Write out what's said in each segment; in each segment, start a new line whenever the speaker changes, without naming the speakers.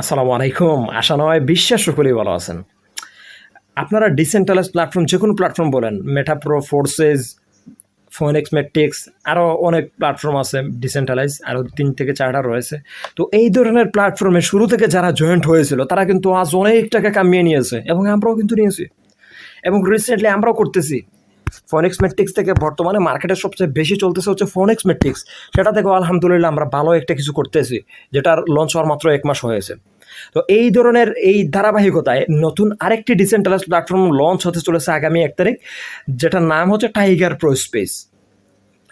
আসসালামু আলাইকুম। আশা নয়, বিশ্বাস সকলেই ভালো আছেন। আপনারা ডিসেন্ট্রালাইজ প্ল্যাটফর্ম যে কোনো প্ল্যাটফর্ম বলেন মেটাপ্রো ফোর্সেস ফোনেক্স মেট্রিক্স আরও অনেক প্ল্যাটফর্ম আছে ডিসেন্ট্রালাইজ আরও তিন থেকে চারটা রয়েছে। তো এই ধরনের প্ল্যাটফর্মে শুরু থেকে যারা জয়েন্ট হয়েছিল, তারা কিন্তু আজ অনেক টাকা কামিয়ে নিয়েছে এবং আমরাও কিন্তু নিয়েছি। এবং রিসেন্টলি আমরাও করতেছি। ফোনেক্স মেট্রিক্স থেকে বর্তমানে মার্কেটে সবচেয়ে বেশি চলতেছে হচ্ছে ফনিক্স মেট্রিক্স সেটা থেকেও আলহামদুলিল্লাহ আমরা ভালো একটা কিছু করতেছি, যেটার লঞ্চ হওয়ার মাত্র এক মাস হয়েছে। তো এই ধরনের এই ধারাবাহিকতায় নতুন আরেকটি ডিসেন্ট্রালাইজ প্ল্যাটফর্ম লঞ্চ হতে চলেছে আগামী এক তারিখ, যেটার নাম হচ্ছে টাইগার প্রো স্পেস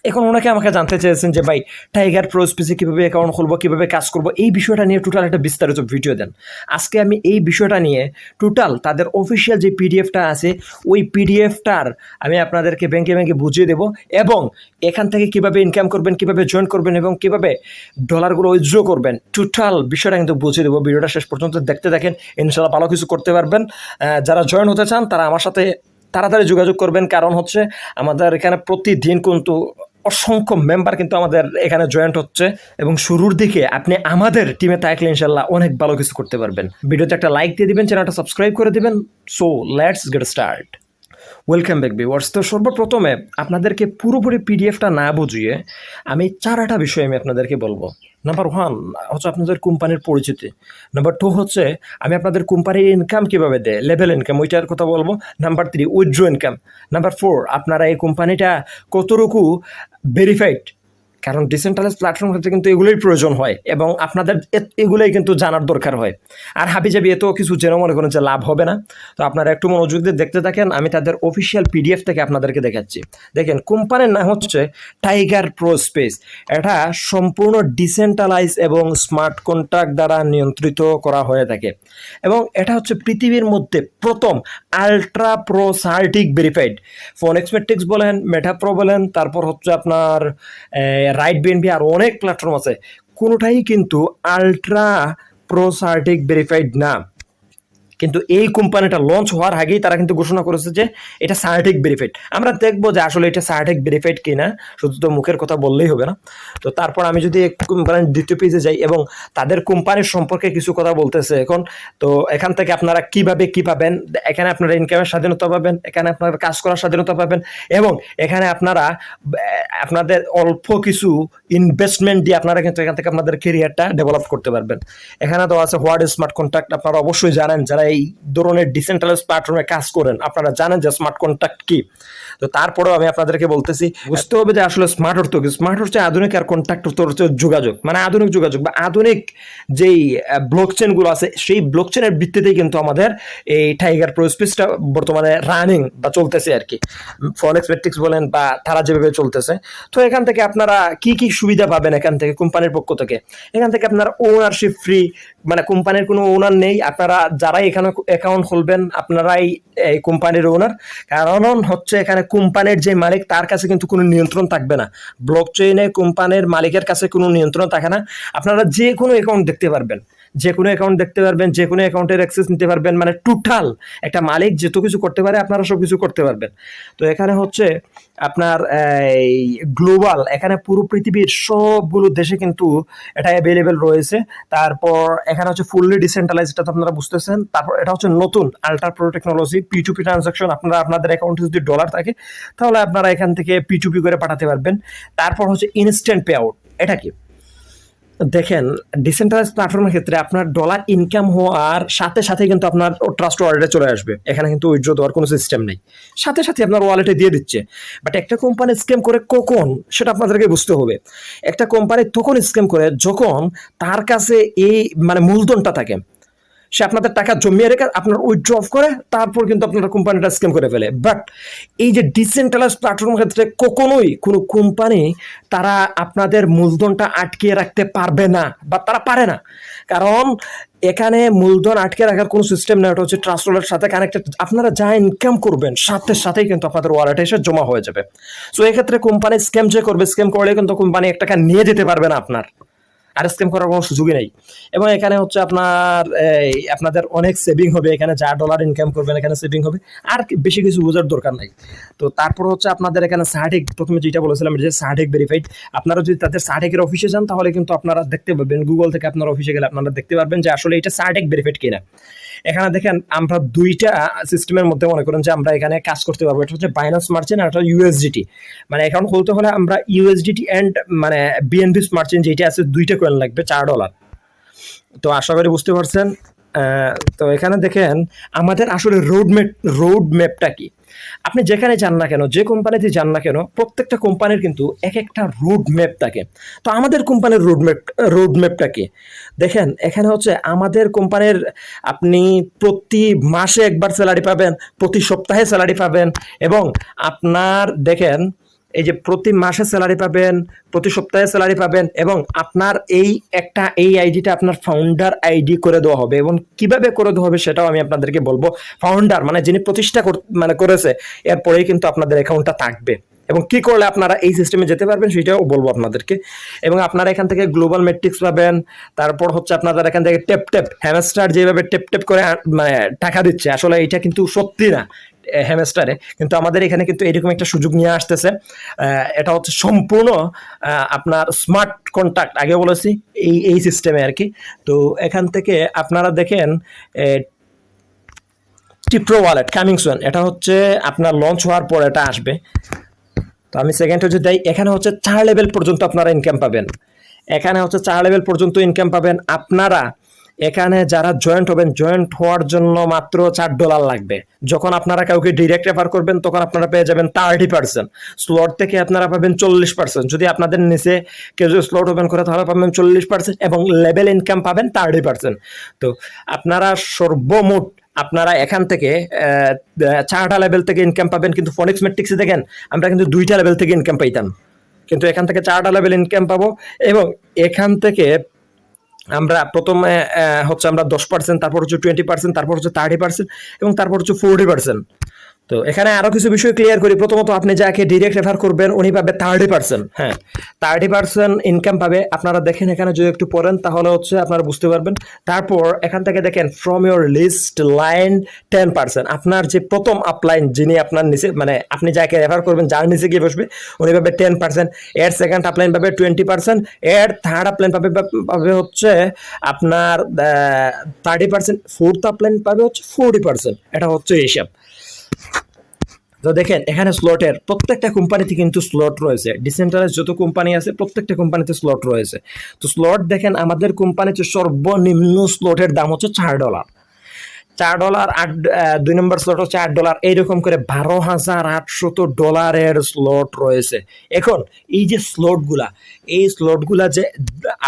এখন ওনাকে আমাকে জানতে চেয়েছেন যে, ভাই টাইগার প্রো স্পেসে কীভাবে অ্যাকাউন্ট খুলবো, কীভাবে কাজ করব? এই বিষয়টা নিয়ে টোটাল একটা বিস্তারিত ভিডিও দেন। আজকে আমি এই বিষয়টা নিয়ে টোটাল তাদের অফিসিয়াল যে পিডিএফটা আছে, ওই পিডিএফটার আমি আপনাদেরকে ব্যাংকে ব্যাংকে বুঝিয়ে দেবো এবং এখান থেকে কীভাবে ইনকাম করবেন, কীভাবে জয়েন করবেন এবং কীভাবে ডলারগুলো উইথড্র করবেন টোটাল বিষয়টা কিন্তু বুঝিয়ে দেবো। ভিডিওটা শেষ পর্যন্ত দেখতে দেখেন ইনশাল্লাহ ভালো কিছু করতে পারবেন। যারা জয়েন হতে চান, তারা আমার সাথে তাড়াতাড়ি যোগাযোগ করবেন। কারণ হচ্ছে, আমাদের এখানে প্রতিদিন কিন্তু অসংখ্য মেম্বার কিন্তু আমাদের এখানে জয়েন্ট হচ্ছে এবং শুরুর দিকে আপনি আমাদের টিমে থাকলে ইনশাল্লাহ অনেক ভালো কিছু করতে পারবেন। ভিডিওতে একটা লাইক দিয়ে দিবেন চ্যানেলটা সাবস্ক্রাইব করে দিবেন। So let's get start welcome back viewers তো সর্বপ্রথমে আপনাদেরকে পুরোপুরি পিডিএফটা না বুঝিয়ে আমি চারাটা বিষয় আমি আপনাদেরকে বলব। নাম্বার ওয়ান হচ্ছে আপনাদের কোম্পানির পরিচিতি। নাম্বার টু হচ্ছে, আমি আপনাদের কোম্পানির ইনকাম কীভাবে দেয়? লেভেল ইনকাম ওইটার কথা বলব। Number three withdraw income number four আপনারা এই কোম্পানিটা কতটুকু ভেরিফাইড কারণ ডিসেন্ট্রালাইজ প্ল্যাটফর্ম ক্ষেত্রে কিন্তু এগুলোই প্রয়োজন হয় এবং আপনাদের এগুলোই কিন্তু জানার দরকার হয়। আর হাবি হাবিজাবি এত কিছু যেন মনে করেন যে লাভ হবে না। তো আপনারা একটু মনোযোগ দিয়ে দেখতে থাকেন, আমি তাদের অফিসিয়াল পিডিএফ থেকে আপনাদেরকে দেখাচ্ছি। দেখেন কোম্পানির নাম হচ্ছে টাইগার প্রো স্পেস এটা সম্পূর্ণ ডিসেন্ট্রালাইজ এবং স্মার্ট কন্ট্রাক্ট দ্বারা নিয়ন্ত্রিত করা হয়ে থাকে। এবং এটা হচ্ছে পৃথিবীর মধ্যে প্রথম ultra pro CertiK verified phone এক্সমেট্রিক্স বলেন মেটাপ্রো বলেন, তারপর হচ্ছে আপনার রাইট বিএনপি আর অনেক প্ল্যাটফর্ম আছে। কোনোটাই কিন্তু আলট্রা প্রো সার্টিক ভেরিফাইড না। কিন্তু এই কোম্পানিটা লঞ্চ হওয়ার আগেই তারা কিন্তু ঘোষণা করেছে যে এটা সার্টিক ভেরিফাইড আমরা দেখব যে আসলে এটা সার্টিক ভেরিফাইড কিনা, শুধু তো মুখের কথা বললেই হবে না। তো তারপর আমি যদি কোম্পানির দ্বিতীয় পেজে যাই এবং তাদের কোম্পানির সম্পর্কে কিছু কথা বলতেছে এখন, তো এখান থেকে আপনারা কীভাবে কি পাবেন, এখানে আপনারা ইনকামের স্বাধীনতা পাবেন, এখানে আপনারা কাজ করার স্বাধীনতা পাবেন এবং এখানে আপনারা, আপনাদের অল্প কিছু ইনভেস্টমেন্ট দিয়ে আপনারা কিন্তু এখান থেকে আপনাদের কেরিয়ারটা ডেভেলপ করতে পারবেন। এখানে তো আছে হোয়াট স্মার্ট কন্ট্রাক্ট আপনারা অবশ্যই জানেন যারা এই ধরনের ডিসেন্ট্রালাইজ প্ল্যাটফর্মে কাজ করেন। আপনারা জানেন যে স্মার্ট কন্ট্রাক্ট কি। তো তারপরেও আমি আপনাদেরকে বলতেছি, বুঝতে হবে যে আসলে স্মার্ট অর্থ কি। স্মার্ট হচ্ছে আধুনিক আর কন্ট্রাক্ট অর্থ হচ্ছে যোগাযোগ। মানে আধুনিক যোগাযোগ বা আধুনিক যেই ব্লক চেনগুলো আছে, সেই ব্লক চেনের ভিত্তিতেই কিন্তু আমাদের এই টাইগার প্রোস্পেসটা বর্তমানে রানিং বা চলতেছে আর কি। ফরেক্স মেট্রিক্স বলেন বা তারা যেভাবে চলতেছে। তো এখান থেকে আপনারা কি কি সুবিধা পাবেন এখান থেকে কোম্পানির পক্ষ থেকে? এখান থেকে আপনারা ওনারশিপ ফ্রি মানে কোম্পানির কোনো ওনার নেই। আপনারা যারাই এখানে অ্যাকাউন্ট খুলবেন আপনারাই এই কোম্পানির ওনার কারণ হচ্ছে এখানে কোম্পানির যে মালিক, তার কাছে কিন্তু কোনো নিয়ন্ত্রণ থাকবে না। ব্লক চেইনে কোম্পানির মালিকের কাছে কোনো নিয়ন্ত্রণ থাকে না। আপনারা যে কোনো অ্যাকাউন্ট দেখতে পারবেন। যে কোনো অ্যাকাউন্ট দেখতে পারবেন যে কোনো অ্যাকাউন্টের অ্যাক্সেস নিতে পারবেন মানে টোটাল একটা মালিক যেত কিছু করতে পারে, আপনারা সব কিছু করতে পারবেন। তো এখানে হচ্ছে আপনার, এই গ্লোবাল এখানে পুরো পৃথিবীর সবগুলো দেশে কিন্তু এটা অ্যাভেলেবেল রয়েছে। তারপর এখানে হচ্ছে ফুললি ডিসেন্ট্রালাইজ এটা তো আপনারা বুঝতেছেন। তারপর এটা হচ্ছে নতুন ultra pro technology P to P transaction আপনারা আপনাদের অ্যাকাউন্টে যদি ডলার থাকে, তাহলে আপনারা এখান থেকে পি টু পি করে পাঠাতে পারবেন। তারপর হচ্ছে ইনস্ট্যান্ট পে আউট এটা কি? দেখেন ডিসেন্ট্রালাইজ প্ল্যাটফর্মের ক্ষেত্রে আপনার ডলার ইনকাম হওয়ার সাথে সাথে কিন্তু আপনার ট্রাস্ট ওয়ালেটে চলে আসবে। এখানে কিন্তু উইথড্র দেওয়ার কোনো সিস্টেম নেই। সাথে সাথে আপনার ওয়ালেটে দিয়ে দিচ্ছে। বাট একটা কোম্পানি স্ক্যাম করে কখন, সেটা আপনাদেরকে বুঝতে হবে। একটা কোম্পানি তখন স্ক্যাম করে যখন তার কাছে এই মানে মূলধনটা থাকে। সে আপনাদের টাকা জমিয়ে রেখে আপনার উইথড্র করে তারপর কিন্তু আপনার কোম্পানিটা স্ক্যাম করে ফেলে। বাট এই যে ডিসেন্ট্রালাইজ প্ল্যাটফর্মের ক্ষেত্রে কখনোই কোনো কোম্পানি তারা আপনাদের মূলধনটা আটকিয়ে রাখতে পারবে না বা তারা পারে না। কারণ এখানে মূলধন আটকে রাখার কোনো সিস্টেম নেই, ওটা হচ্ছে ট্রান্সফারের সাথে কানেক্টেড আপনারা যা ইনকাম করবেন, সাথে সাথেই কিন্তু আপনাদের ওয়ালেটে এসে জমা হয়ে যাবে। সো এক্ষেত্রে কোম্পানি স্ক্যাম যে করবে স্ক্যাম করলে কিন্তু কোম্পানি এক টাকা নিয়ে যেতে পারবে না আপনার। আর স্ক্যাম করার কোনো সুযোগই নেই। এবং এখানে হচ্ছে আপনার আপনাদের অনেক সেভিং হবে, এখানে যা ডলার ইনকাম করবেন, এখানে সেভিং হবে, আর বেশি কিছু বোঝার দরকার নাই। তো তারপর হচ্ছে আপনাদের এখানে সার্টিক প্রথমে যেটা বলেছিলাম, যে সার্টিক ভেরিফাইড আপনারা যদি তাদের সার্টিকের অফিসে যান, তাহলে কিন্তু আপনারা দেখতে পাবেন গুগল থেকে আপনার অফিসে গেলে আপনারা দেখতে পারবেন যে আসলে এটা সার্টিক ভেরিফাইড কিনা। এখানে দেখেন আমরা দুইটা সিস্টেমের মধ্যে মনে করেন যে আমরা এখানে কাজ করতে পারব। এটা হচ্ছে বাইনান্স মার্চেন্ট আর একটা ইউএসডিটি মানে এখন খুলতে হলে আমরা ইউএসডিটি অ্যান্ড মানে বিএনবি মার্চেন্ট যেটা আছে, দুইটা কয়েন লাগবে, চার ডলার তো আশা করি বুঝতে পারছেন। তো এখানে দেখেন, আমাদের আসলে রোড ম্যাপ রোড ম্যাপটা কি? আপনি যেখানে যান না কেন, যে কোম্পানিতে যান না কেন, প্রত্যেকটা কোম্পানির কিন্তু এক একটা রোড ম্যাপ থাকে। তো আমাদের কোম্পানির রোড ম্যাপ রোড ম্যাপটা কি? দেখেন, এখানে হচ্ছে আমাদের কোম্পানির আপনি প্রতি মাসে একবার স্যালারি পাবেন, প্রতি সপ্তাহে স্যালারি পাবেন এবং আপনার, দেখেন এই যে প্রতি মাসে স্যালারি পাবেন, প্রতি সপ্তাহে স্যালারি পাবেন এবং আপনার এই একটা এই আইডিটা আপনার ফাউন্ডার আইডি করে দেওয়া হবে এবং কীভাবে করে দেওয়া হবে সেটাও আমি আপনাদেরকে বলব। ফাউন্ডার মানে যিনি প্রতিষ্ঠা মানে করেছে এরপরেই কিন্তু আপনাদের অ্যাকাউন্টটা থাকবে। এবং কি করলে আপনারা এই সিস্টেমে যেতে পারবেন সেটাও বলব আপনাদেরকে। এবং আপনারা এখান থেকে গ্লোবাল মেট্রিক্স পাবেন, তারপর হচ্ছে আপনাদের এখান থেকে টেপ টেপ হ্যামস্টার যেভাবে টেপ টেপ করে মানে টাকা দিচ্ছে, আসলে এটা কিন্তু সত্যি না। হ্যামস্টারে কিন্তু আমাদের এখানে কিন্তু এরকম একটা সুযোগ নিয়ে আসতেছে। এটা হচ্ছে সম্পূর্ণ আপনার স্মার্ট কন্ট্যাক্ট আগে বলেছি, এই এই সিস্টেমে আর কি। তো এখান থেকে আপনারা দেখেন টিপ্রো ওয়ালেট কামিং সুন এটা হচ্ছে আপনার লঞ্চ হওয়ার পর এটা আসবে। তো আমি সেকেন্ড হচ্ছে দেই, এখানে হচ্ছে চার লেভেল পর্যন্ত আপনারা ইনকাম পাবেন। এখানে হচ্ছে চার লেভেল পর্যন্ত ইনকাম পাবেন। আপনারা এখানে যারা জয়েন্ট হবেন জয়েন্ট হওয়ার জন্য মাত্র চার ডলার লাগবে। যখন আপনারা কাউকে ডিরেক্ট রেফার করবেন, তখন আপনারা পেয়ে যাবেন থার্টি পার্সেন্ট স্লট থেকে আপনারা পাবেন চল্লিশ পার্সেন্ট যদি আপনাদের নিচে কেউ যদি স্লট ওপেন করে, তাহলে পাবেন চল্লিশ পার্সেন্ট এবং লেভেল ইনকাম পাবেন থার্টি পার্সেন্ট তো আপনারা সর্বমোট আপনারা এখান থেকে চারটা লেভেল থেকে ইনকাম পাবেন। কিন্তু ফনিক্স ম্যাট্রিক্সে দেখেন, আমরা কিন্তু দুইটা লেভেল থেকে ইনকাম পাইতাম। কিন্তু এখান থেকে চারটা লেভেল ইনকাম পাবো এবং এখান থেকে আমরা প্রথমে হচ্ছে আমরা দশ পার্সেন্ট তারপর হচ্ছে টোয়েন্টি পার্সেন্ট তারপর হচ্ছে থার্টি পার্সেন্ট এবং তারপর হচ্ছে ফোরটি পার্সেন্ট তো এখানে আরও কিছু বিষয় ক্লিয়ার করি। প্রথমত আপনি যাকে ডিরেক্ট রেফার করবেন, উনি পাবে থার্টি পার্সেন্ট হ্যাঁ। থার্টি পার্সেন্ট ইনকাম পাবে। আপনারা দেখেন এখানে যদি একটু পড়েন, তাহলে হচ্ছে আপনারা বুঝতে পারবেন। তারপর এখান থেকে দেখেন from your list line ten percent আপনার যে প্রথম আপলাইন যিনি আপনার নিচে মানে আপনি যাকে রেফার করবেন, যার নিচে গিয়ে বসবে, উনি পাবে টেন পার্সেন্ট এর সেকেন্ড আপলাইন পাবে টোয়েন্টি পার্সেন্ট এর থার্ড আপলাইন পাবে পাবে হচ্ছে আপনার থার্টি পার্সেন্ট ফোর্থ আপলাইন পাবে হচ্ছে ফোরটি পার্সেন্ট এটা হচ্ছে হিসাব। তো দেখেন, এখানে স্লটের প্রত্যেকটা কোম্পানিতে কিন্তু স্লট রয়েছে। ডিসেন্ট্রালাইজ যত কোম্পানি আছে, প্রত্যেকটা কোম্পানিতে স্লট রয়েছে। তো স্লট দেখেন, আমাদের কোম্পানিতে সর্বনিম্ন স্লটের দাম হচ্ছে চার ডলার চার ডলার, আট দুই নম্বর স্লট হচ্ছে আট ডলার। এইরকম করে বারো হাজার আটশত ডলারের স্লট রয়েছে। এখন এই যে স্লটগুলা এই স্লটগুলা যে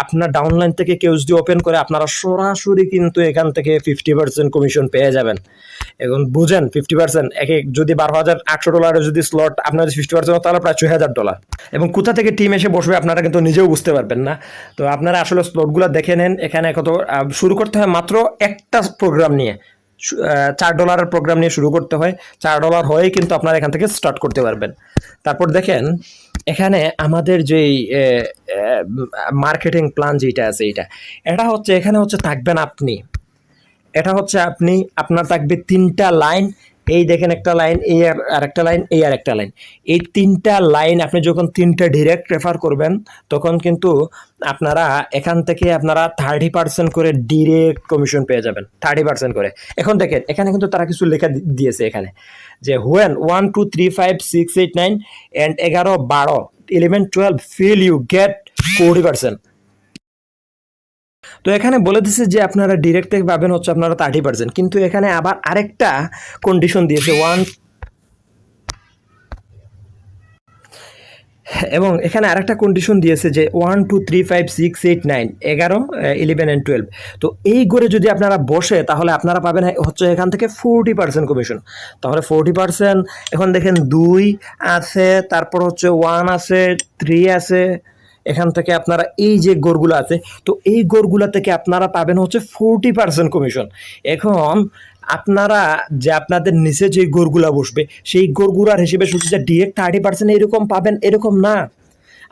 আপনার ডাউনলাইন থেকে কেউ যদি ওপেন করে আপনারা সরাসরি কিন্তু এখান থেকে ফিফটি পার্সেন্ট কমিশন পেয়ে যাবেন। এখন বুঝেন ফিফটি পার্সেন্ট এক এক যদি বারো হাজার আটশো ডলারের যদি স্লট আপনার ফিফটি পার্সেন্ট তাহলে প্রায় ছয় হাজার ডলার। এবং কোথা থেকে টিম এসে বসবে আপনারা কিন্তু নিজেও বুঝতে পারবেন না। তো আপনারা আসলে স্লটগুলো দেখে নেন, এখানে কত শুরু করতে হয় মাত্র একটা প্রোগ্রাম নিয়ে। চার ডলারের প্রোগ্রাম নিয়ে শুরু করতে হয়। চার ডলার হয়েই কিন্তু আপনারা এখান থেকে স্টার্ট করতে পারবেন। তারপর দেখেন, এখানে আমাদের যেই মার্কেটিং প্ল্যান যেটা আছে এটা এটা হচ্ছে, এখানে হচ্ছে থাকবেন আপনি। এটা হচ্ছে আপনি, আপনার থাকবে তিনটা লাইন এই দেখেন একটা লাইন, এই আর আরেকটা লাইন, এই আর একটা লাইন। এই তিনটা লাইন আপনি যখন তিনটা ডিরেক্ট রেফার করবেন, তখন কিন্তু আপনারা এখান থেকে আপনারা থার্টি পার্সেন্ট করে ডিরেক্ট কমিশন পেয়ে যাবেন থার্টি পার্সেন্ট করে। এখন দেখেন, এখানে কিন্তু তারা কিছু লেখা দিয়েছে এখানে, যে when one two three five six eight nine and এগারো, বারো eleven twelve fill you get forty percent তো এখানে বলে দিছে যে আপনারা ডিরেক্ট থেকে পাবেন হচ্ছে আপনারা থার্টি পার্সেন্ট কিন্তু এখানে আবার আরেকটা কন্ডিশন দিয়েছে ওয়ান এবং এখানে আরেকটা কন্ডিশন দিয়েছে যে one two three five six eight nine এগারো ইলেভেন অ্যান্ড টুয়েলভ তো এই করে যদি আপনারা বসে, তাহলে আপনারা পাবেন হচ্ছে এখান থেকে ফোরটি পার্সেন্ট কমিশন তাহলে ফোরটি পার্সেন্ট এখন দেখেন দুই আছে, তারপর হচ্ছে ওয়ান আছে থ্রি আছে এখান থেকে আপনারা এই যে গোরগুলো আছে, তো এই গড়গুলো থেকে আপনারা পাবেন হচ্ছে ফোরটি পার্সেন্ট কমিশন এখন আপনারা যে আপনাদের নিচে যে গোরগুলা বসবে, সেই গড়গুলার হিসেবে শুধু যে ডিরেক্ট থার্টি পার্সেন্ট এরকম পাবেন, এরকম না।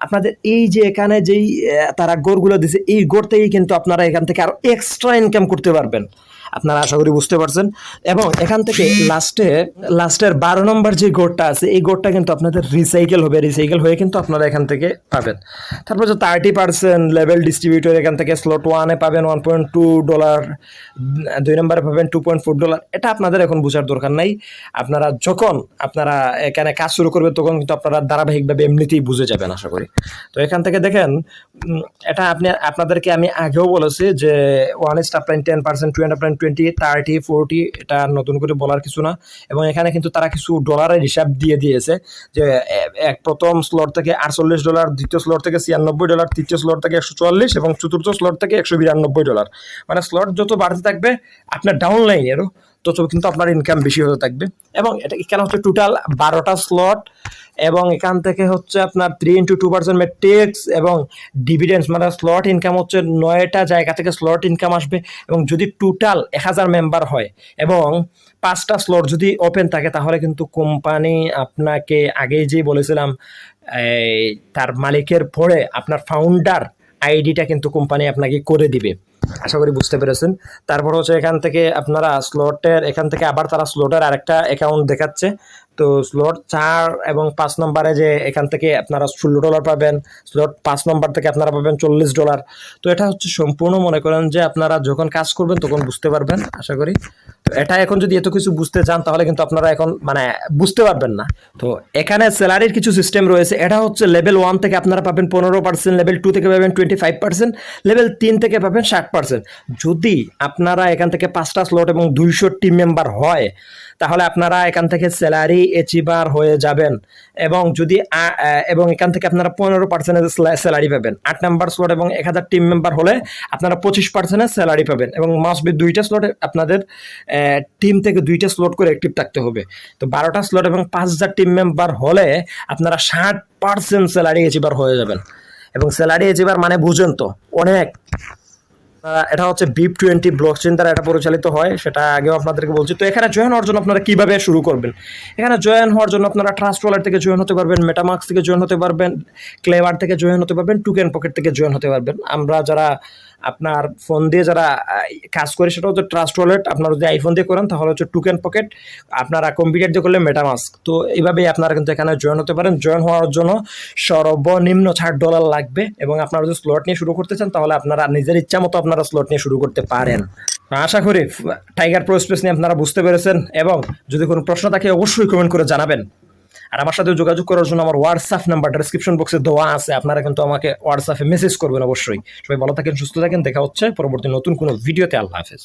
আপনাদের এই যে এখানে যেই তারা গোড়গুলো দিছে, এই গোর থেকেই কিন্তু আপনারা এখান থেকে আরও এক্সট্রা ইনকাম করতে পারবেন। আপনারা আশা করি বুঝতে পারছেন। এবং এখান থেকে লাস্টে, লাস্টের বারো নম্বর যে গোড়টা আছে, এই গোড়টা কিন্তু আপনাদের রিসাইকেল হবে। রিসাইকেল হয়ে কিন্তু আপনারা এখান থেকে পাবেন। তারপর যে থার্টি পার্সেন্ট লেভেল ডিস্ট্রিবিউটর এখান থেকে স্লট ওয়ানে পাবেন ওয়ান পয়েন্ট টু ডলার দুই নম্বরে পাবেন টু পয়েন্ট ফোর ডলার এটা আপনাদের এখন বোঝার দরকার নাই। আপনারা যখন আপনারা এখানে কাজ শুরু করবে, তখন কিন্তু আপনারা ধারাবাহিকভাবে এমনিতেই বুঝে যাবেন, আশা করি। তো এখান থেকে দেখেন এটা আপনি, আপনাদেরকে আমি আগেও বলেছি যে one star prime ten percent two and prime twenty thirty forty এটা নতুন করে বলার কিছু না। এবং এখানে কিন্তু তারা কিছু ডলারের হিসাব দিয়ে দিয়েছে যে এক প্রথম স্লট থেকে আটচল্লিশ ডলার দ্বিতীয় স্লট থেকে ছিয়ানব্বই ডলার তৃতীয় স্লট থেকে একশো চুয়াল্লিশ এবং চতুর্থ স্লট থেকে একশো বিরানব্বই ডলার মানে স্লট যত বাড়তে থাকবে, আপনার ডাউন লাইনেরও তত কিন্তু আপনার ইনকাম বেশি হতে থাকবে। এবং এটা এখানে হচ্ছে টোটাল বারোটা স্লট এবং এখান থেকে হচ্ছে আপনার three into two percent tax এবং ডিভিডেন্স মানে স্লট ইনকাম হচ্ছে নয়টা জায়গা থেকে স্লট ইনকাম আসবে এবং যদি টোটাল এক হাজার মেম্বার হয় এবং পাঁচটা স্লট যদি ওপেন থাকে তাহলে কিন্তু কোম্পানি আপনাকে আগেই যে বলেছিলাম তার মালিকের পরে আপনার ফাউন্ডার আইডিটা কিন্তু কোম্পানি আপনাকে করে দিবে। আশা করি বুঝতে পেরেছেন। তারপর হচ্ছে এখান থেকে আপনারা স্লটের এখান থেকে আবার তারা স্লটের আরেকটা অ্যাকাউন্ট দেখাচ্ছে। তো স্লট চার এবং পাঁচ নম্বরে যে এখান থেকে আপনারা ষোলো ডলার পাবেন স্লট পাঁচ নম্বর থেকে আপনারা পাবেন চল্লিশ ডলার তো এটা হচ্ছে সম্পূর্ণ মনে করেন যে আপনারা যখন কাজ করবেন তখন বুঝতে পারবেন, আশা করি। তো এটা এখন যদি এত কিছু বুঝতে চান, তাহলে কিন্তু আপনারা এখন মানে বুঝতে পারবেন না। তো এখানে স্যালারির কিছু সিস্টেম রয়েছে। এটা হচ্ছে লেভেল ওয়ান থেকে আপনারা পাবেন পনেরো পার্সেন্ট লেভেল টু থেকে পাবেন টোয়েন্টি ফাইভ পার্সেন্ট লেভেল তিন থেকে পাবেন ষাট পার্সেন্ট যদি আপনারা এখান থেকে পাঁচটা স্লট এবং দুইশো টিম মেম্বার হয়, তাহলে আপনারা এখান থেকে স্যালারি অ্যাচিভার হয়ে যাবেন। এবং যদি এবং এখান থেকে আপনারা পনেরো পার্সেন্টের স্যালারি পাবেন। আট নাম্বার স্লট এবং এক হাজার টিম মেম্বার হলে আপনারা পঁচিশ পার্সেন্টের স্যালারি পাবেন। এবং মাস্ট বি দুইটা স্লটে আপনাদের টিম থেকে দুইটা স্লট করে অ্যাক্টিভ থাকতে হবে। তো বারোটা স্লট এবং পাঁচ হাজার টিম মেম্বার হলে আপনারা ষাট পার্সেন্ট স্যালারি অ্যাচিভার হয়ে যাবেন। এবং স্যালারি অ্যাচিভার মানে বুঝেন তো, অনেক। এটা হচ্ছে বিপ টোয়েন্টি ব্লক চেন দ্বারা এটা পরিচালিত হয়, সেটা আগেও আপনাদেরকে বলছি। তো এখানে জয়েন হওয়ার জন্য আপনারা কীভাবে শুরু করবেন? এখানে জয়েন হওয়ার জন্য আপনারা ট্রাস্ট ওয়ালেট থেকে জয়েন হতে পারবেন মেটামার্কস থেকে জয়েন হতে পারবেন ক্লেভার থেকে জয়েন হতে পারবেন টুকেন পকেট থেকে জয়েন হতে পারবেন। আমরা যারা আপনার ফোন দিয়ে যারা কাজ করে সেটা হচ্ছে ট্রাস্ট ওয়ালেট আপনারা যদি আইফোন দিয়ে করেন, তাহলে হচ্ছে টুকেন পকেট আপনারা কম্পিউটার দিয়ে করলে মেটামাস্ক তো এইভাবেই আপনারা কিন্তু এখানে জয়েন হতে পারেন। জয়েন হওয়ার জন্য সর্বনিম্ন ষাট ডলার লাগবে এবং আপনারা যদি স্লট নিয়ে শুরু করতে চান, তাহলে আপনারা নিজের ইচ্ছা মতো আপনারা স্লট নিয়ে শুরু করতে পারেন। আশা করি টাইগার প্রো স্পেস নিয়ে আপনারা বুঝতে পেরেছেন এবং যদি কোনো প্রশ্ন থাকে, অবশ্যই কমেন্ট করে জানাবেন। আর আমার সাথে যোগাযোগ করার জন্য আমার হোয়াটসঅ্যাপ নাম্বার ডিসক্রিপশন বক্সে দেওয়া আছে। আপনারা কিন্তু আমাকে হোয়াটসঅ্যাপে মেসেজ করবেন অবশ্যই। সবাই ভালো থাকেন, সুস্থ থাকেন। দেখা হচ্ছে পরবর্তী নতুন কোনো ভিডিওতে আল্লাহ হাফেজ।